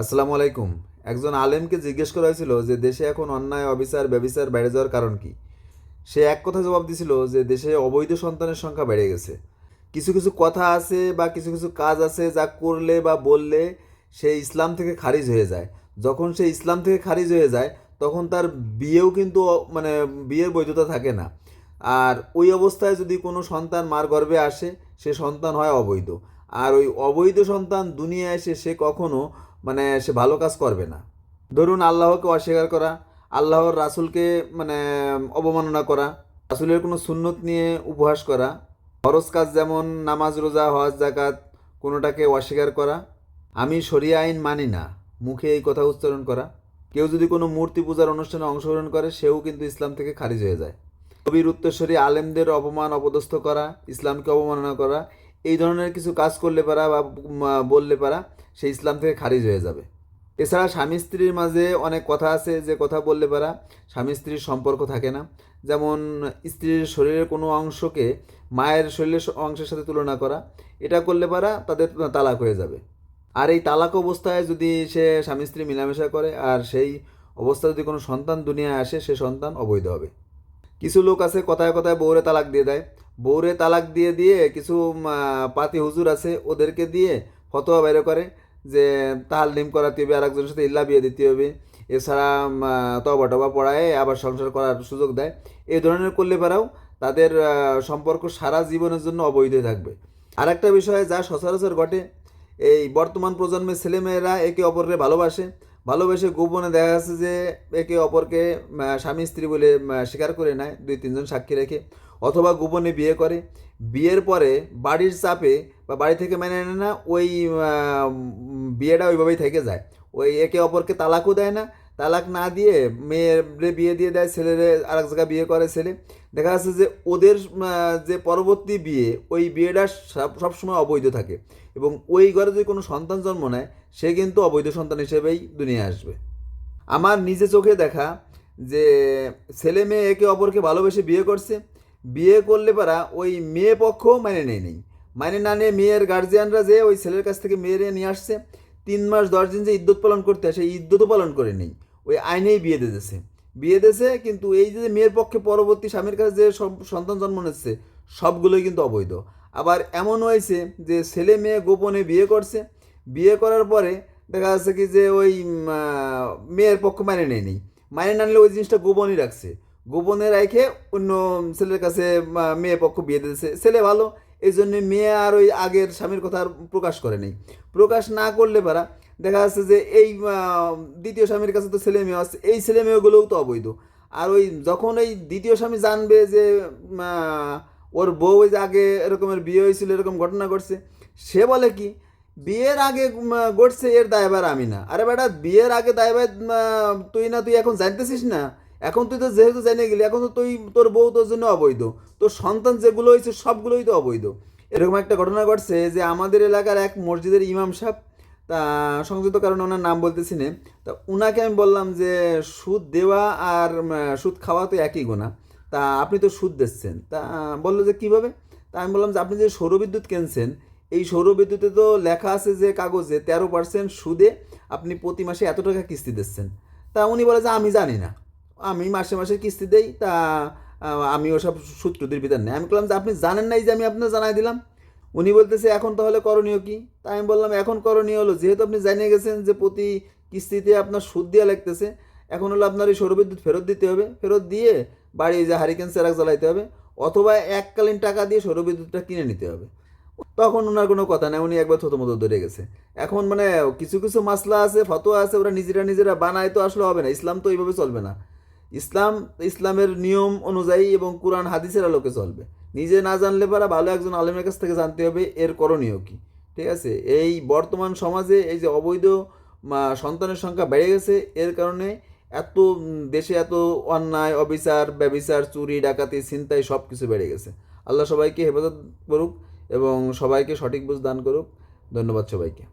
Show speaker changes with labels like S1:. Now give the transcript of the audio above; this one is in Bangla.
S1: আসসালামু আলাইকুম। একজন আলেমকে জিজ্ঞেস করা হয়েছিল যে দেশে এখন অন্যায়, অবিচার, ব্যবিচার বেড়ে যাওয়ার কারণ কি? সে এক কথা জবাব দিছিল যে দেশে অবৈধ সন্তানের সংখ্যা বেড়ে গেছে। কিছু কিছু কথা আছে বা কিছু কিছু কাজ আছে যা করলে বা বললে সে ইসলাম থেকে খারিজ হয়ে যায়। যখন সে ইসলাম থেকে খারিজ হয়ে যায়, তখন তার বিয়েও কিন্তু মানে বিয়ের বৈধতা থাকে না। আর ওই অবস্থায় যদি কোনো সন্তান মার গর্ভে আসে, সে সন্তান হয় অবৈধ। আর ওই অবৈধ সন্তান দুনিয়ায় এসে সে কখনো মানে সে ভালো কাজ করবে না। ধরুন আল্লাহকে অস্বীকার করা, আল্লাহর রাসূলকে মানে অবমাননা করা, রাসুলের কোনো সুন্নত নিয়ে উপহাস করা, ফরজ কাজ যেমন নামাজ, রোজা, হজ জাকাত কোনোটাকে অস্বীকার করা, আমি শরিয়া আইন মানি না, মুখে এই কথা উচ্চারণ করা। কেউ যদি কোনো মূর্তি পূজার অনুষ্ঠানে অংশগ্রহণ করে, সেও কিন্তু ইসলাম থেকে খারিজ হয়ে যায়। কবির উত্তরস্বরী আলেমদের অপমান অপদস্থ করা, ইসলামকে অবমাননা করা, এই ধরনের কিছু কাজ করলে পারা বা বললে পারা সে ইসলাম থেকে খারিজ হয়ে যাবে। এছাড়া স্বামী স্ত্রীর মাঝে অনেক কথা আছে যে কথা বললে পারা, স্বামী স্ত্রীর সম্পর্ক থাকে না। যেমন স্ত্রীর শরীরের কোনো অংশকে মায়ের শরীরের অংশের সাথে তুলনা করা, এটা করলে পারা তাদের তালাক হয়ে যাবে। আর এই তালাক অবস্থায় যদি সে স্বামী স্ত্রী মেলামেশা করে, আর সেই অবস্থায় যদি কোনো সন্তান দুনিয়ায় আসে, সে সন্তান অবৈধ হবে। কিছু লোক আছে কথায় কথায় বউরে তালাক দিয়ে দেয়। বউরে তালাক দিয়ে দিয়ে কিছু পাতি হুজুর আছে, ওদেরকে দিয়ে ফতোয়া বের করে। যে তাহাল নিম করাতে হবে আর একজনের সাথে ইল্লা বিয়ে দিতে হবে। এছাড়া তবা টবা পড়ায় আবার সংসার করার সুযোগ দেয়। এই ধরনের করলে পারাও তাদের সম্পর্ক সারা জীবনের জন্য অবৈধ থাকবে। আর একটা বিষয় যা সচরাচর ঘটে, এই বর্তমান প্রজন্মের ছেলেমেয়েরা একে অপরকে ভালোবাসে। ভালোবেসে গোপনে দেখা যাচ্ছে যে একে অপরকে স্বামী স্ত্রী বলে স্বীকার করে নেয়, দুই তিনজন সাক্ষী রেখে। অথবা গোপনে বিয়ে করে। বিয়ের পরে বাড়ির চাপে বা বাড়ি থেকে মেনে নেয় না, ওই বিয়েটা ওইভাবেই থেকে যায়। ওই একে অপরকে তালাকও দেয় না। তালাক না দিয়ে মেয়ের বিয়ে দিয়ে দেয়, ছেলেরে আরেক জায়গায় বিয়ে করে ছেলে। দেখা যাচ্ছে যে ওদের যে পরবর্তী বিয়ে, ওই বিয়েটা সব- সবসময় অবৈধ থাকে। এবং ওই ঘরে যদি কোনো সন্তান জন্ম নেয়, সে কিন্তু অবৈধ সন্তান হিসেবেই দুনিয়ায় আসবে। আমার নিজে চোখে দেখা যে ছেলে মেয়ে একে অপরকে ভালোবেসে বিয়ে করছে। বিয়ে করলে পারা ওই মেয়ে পক্ষও মেনে নেই। মানে না নিয়ে মেয়ের গার্জিয়ানরা যে ওই ছেলের কাছ থেকে মেয়েরে নিয়ে আসছে, তিন মাস দশ দিন যে ইদ্যুৎ পালন করতে আসে ইদ্যুৎও পালন করে নেই। ওই আইনেই বিয়ে দিয়েছে। বিয়ে দিয়েছে, কিন্তু এই যে মেয়ের পক্ষে পরবর্তী স্বামীর কাছে যে সব সন্তান জন্ম নিচ্ছে সবগুলোই কিন্তু অবৈধ। আবার এমন হয়েছে যে ছেলে মেয়ে গোপনে বিয়ে করছে। বিয়ে করার পরে দেখা যাচ্ছে কি যে ওই মেয়ের পক্ষ মানে নেয়নি মানে না নিলে ওই জিনিসটা গোপনই রাখছে। গোপনে রেখে অন্য ছেলের কাছে মেয়ে পক্ষ বিয়ে দিয়েছে। ছেলে ভালো এই জন্য মেয়ে আর ওই আগের স্বামীর কথা আর প্রকাশ করে নেই। প্রকাশ না করলে পারা, দেখা যাচ্ছে যে এই দ্বিতীয় স্বামীর কাছে তো ছেলে মেয়ে আছে, এই ছেলে মেয়েগুলোও তো অবৈধ। আর ওই যখন ওই দ্বিতীয় স্বামী জানবে যে ওর বউ যে আগে এরকমের বিয়ে হয়েছিল, এরকম ঘটনা ঘটছে, সে বলে কি, বিয়ের আগে ঘটছে, এর দায়ভার আমি না। আরে বেটা, বিয়ের আগে দায়ভার তুই না, তুই এখন জানতেছিস না? এখন তুই তো যেহেতু জেনে গেলি, এখন তো তুই, তোর বউ তোর জন্য অবৈধ। তোর সন্তান যেগুলো হয়েছে, সবগুলোই তো অবৈধ। এরকম একটা ঘটনা ঘটছে যে আমাদের এলাকার এক মসজিদের ইমাম সাহেব, তা সংযুক্ত কারণে ওনার নাম বলতেছি না, তা ওনাকে আমি বললাম যে সুদ দেওয়া আর সুদ খাওয়া তো একই গোনা তা আপনি তো সুদ দিচ্ছেন। তা বলল যে কীভাবে? তা আমি বললাম যে আপনি যে সৌরবিদ্যুৎ কিনছেন, এই সৌরবিদ্যুতে তো লেখা আছে যে কাগজে তেরো পার্সেন্ট সুদে আপনি প্রতি মাসে এত টাকা কিস্তি দিচ্ছেন। তা উনি বলে যে আমি জানি না। আমি মাসে মাসে কিস্তি দেই। তা আমি ওসব সূত্রদের ভিতর নেই। আমি বললাম যে, আপনি জানেন নাই যে আমি আপনার জানাই দিলাম? উনি বলতেছে, এখন তাহলে করণীয় কি? তাই আমি বললাম, এখন করণীয় হলো, যেহেতু আপনি জানিয়ে গেছেন যে প্রতি কিস্তিতে আপনার সুদ দেওয়া লাগতেছে, এখন হলো আপনার এই সৌরবিদ্যুৎ ফেরত দিতে হবে। ফেরত দিয়ে বাড়ি যে হারিকেন সেরাক জ্বালাইতে হবে, অথবা এককালীন টাকা দিয়ে সৌরবিদ্যুৎটা কিনে নিতে হবে। তখন ওনার কোনো কথা নেই, উনি একবার থতো মতো ধরে গেছে। এখন মানে কিছু কিছু মাসলা আছে, ফতোয়া আছে, ওরা নিজেরা নিজেরা বানায় তো আসলে হবে না, ইসলাম তো এইভাবে চলবে না। ইসলাম, ইসলামের নিয়ম অনুযায়ী এবং কোরআন হাদিসের আলোকে চলবে। নিজে না জানলে পারা ভালো একজন আলেমের কাছ থেকে জানতে হবে এর করণীয় কি। ঠিক আছে? এই বর্তমান সমাজে এই যে অবৈধ সন্তানের সংখ্যা বেড়ে গেছে, এর কারণে এত দেশে এত অন্যায়, অবিচার, ব্যবিচার, চুরি, ডাকাতি, ছিনতাই সব কিছু বেড়ে গেছে। আল্লাহ সবাইকে হেফাজত করুক এবং সবাইকে সঠিক বুঝ দান করুক। ধন্যবাদ সবাইকে।